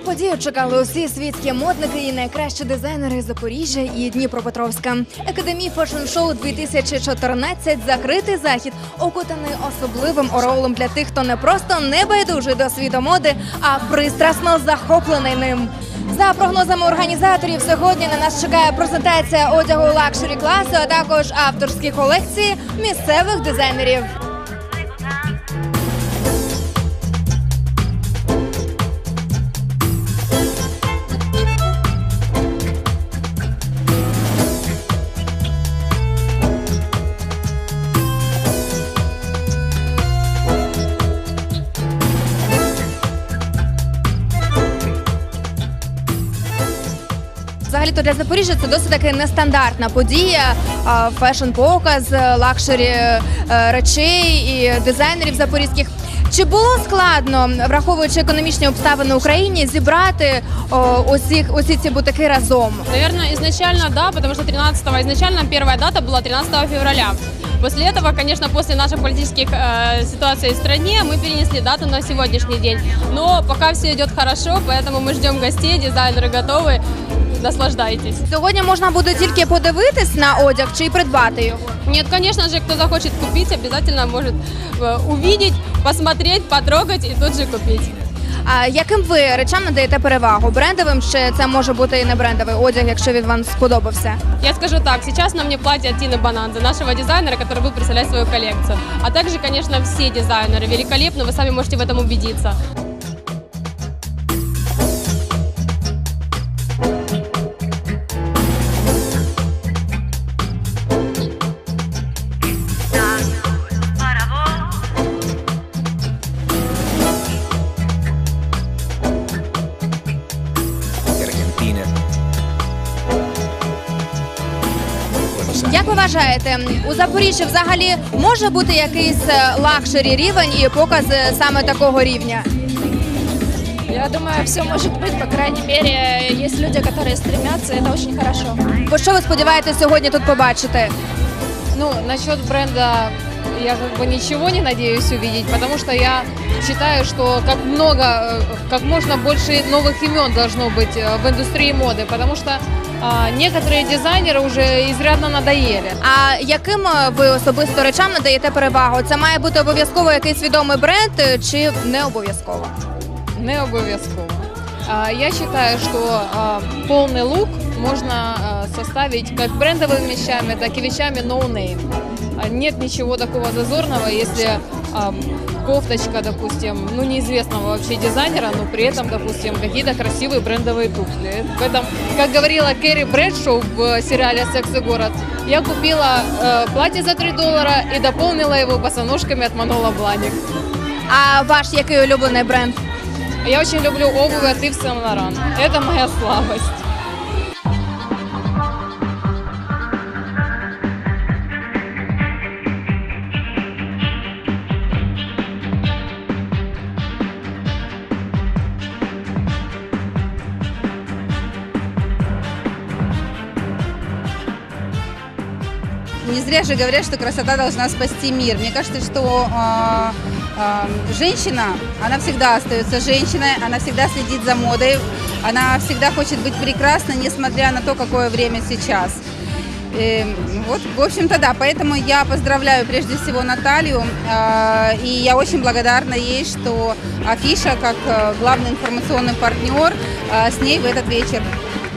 подію чекали усі світські модники і найкращі дизайнери Запоріжжя і Дніпропетровська. Академії Show 2014 – закритий захід, окутаний особливим ореолом для тих, хто не просто не байдужий до світу моди, а пристрасно захоплений ним. За прогнозами організаторів, сьогодні на нас чекає презентація одягу лакшері класу, а також авторські колекції місцевих дизайнерів. Взагалі-то для Запоріжжя це досить таки нестандартна подія. а, Фешн-показ, лакшері е, речей і дизайнерів запорізьких. Чи було складно, враховуючи економічні обставини в Україні, зібрати о, усіх усі ці бутики разом? Наверное, изначально да, потому что 13 изначально первая дата была 13 февраля. После этого, конечно, после наших политических э, ситуаций в стране мы перенесли дату на сегодняшний день. Но пока все идет хорошо, поэтому мы ждем гостей, дизайнеры готовы. Наслаждайтесь. Сьогодні можна буде тільки подивитись на одяг чи й придбати його. Нет, конечно же, кто захочет купить, обязательно может э, увидеть, посмотреть, потрогать и тут же купить. А яким ви речам надаєте перевагу? Брендовим чи це може бути і не брендовий одяг, якщо він вам сподобався? Я скажу так, сейчас на мне платье от Тины Бананза, нашего дизайнера, который будет представлять свою коллекцию. А также, конечно, все дизайнеры великолепны, вы сами можете в этом убедиться. вважаєте, у Запоріжжі взагалі може бути якийсь е, лакшері рівень і показ е, саме такого рівня? Я думаю, все может быть, по крайней мере, есть люди, которые стремятся, и это очень хорошо. Бо що ви сподіваєтесь сьогодні тут побачити? Ну, насчет бренда я как бы ничего не надеюсь увидеть, потому что я считаю, что как много, э, как можно больше новых имен должно быть э, в индустрии моды, потому что а, некоторые дизайнеры уже изрядно надоели. А яким е, ви особисто речам надаєте перевагу? Це має бути обов'язково якийсь відомий бренд е, чи не обов'язково? Не обов'язково. А, Я считаю, что а, полный лук можно а, составить как брендовыми вещами, так и вещами no name. А, Нет ничего такого зазорного, если а, кофточка, допустим, ну неизвестного вообще дизайнера, но при этом, допустим, какие-то красивые брендовые туфли. В этом, как говорила Кэрри Брэдшоу в сериале «Секс и город», я купила э, платье за 3 доллара и дополнила его босоножками от Манола Бланик. А ваш який улюблений бренд? Я очень люблю обувь от Yves Saint Laurent. Это моя слабость. Не зря же говорят, что красота должна спасти мир. Мне кажется, что а, а, женщина, она всегда остается женщиной, она всегда следит за модой, она всегда хочет быть прекрасной, несмотря на то, какое время сейчас. Эм, Вот, в общем-то, да, поэтому я поздравляю прежде всего Наталью, а, и я очень благодарна ей, что Афиша, как э, главный информационный партнер, а, с ней в этот вечер.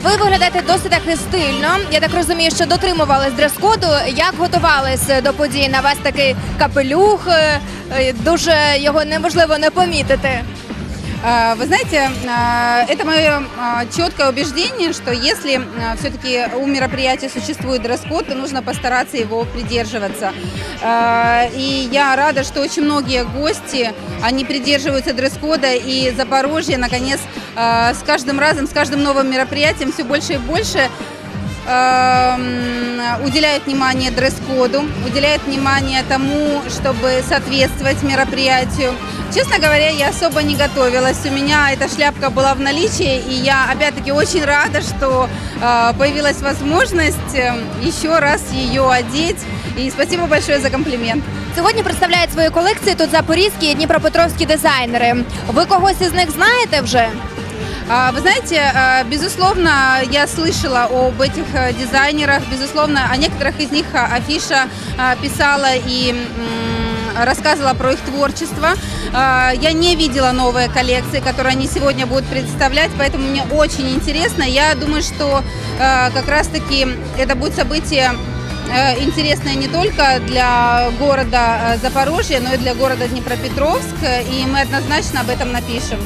Ви виглядаєте досить таки стильно. Я так розумію, що дотримувались дрес-коду. Як готувались до подій? На вас такий капелюх, е, е, дуже його неможливо не помітити. А, Вы знаете, а, это мое а, четкое убеждение, что если все-таки у мероприятия существует дресс-код, то нужно постараться его придерживаться. И я рада, что очень многие гости, они придерживаются дресс-кода, и Запорожье, наконец, с каждым разом, с каждым новым мероприятием все больше и больше уделяют внимание дресс-коду, уделяют внимание тому, чтобы соответствовать мероприятию. Честно говоря, я особо не готовилась. У меня эта шляпка была в наличии, и я опять-таки очень рада, что э, появилась возможность э, еще раз ее одеть. И спасибо большое за комплимент. Сьогодні представляють свої колекції тут запорізькі і дніпропетровські дизайнери. Ви когось із них знаєте вже? А, Вы знаете, а, безусловно, я слышала об этих э, дизайнерах, безусловно, о некоторых из них а, Афиша а, писала и м, рассказывала про их творчество. А, Я не видела новые коллекции, которые они сегодня будут представлять, поэтому мне очень интересно. Я думаю, что э, как раз-таки это будет событие э, интересное не только для города э, Запорожья, но и для города Днепропетровск, и мы однозначно об этом напишем.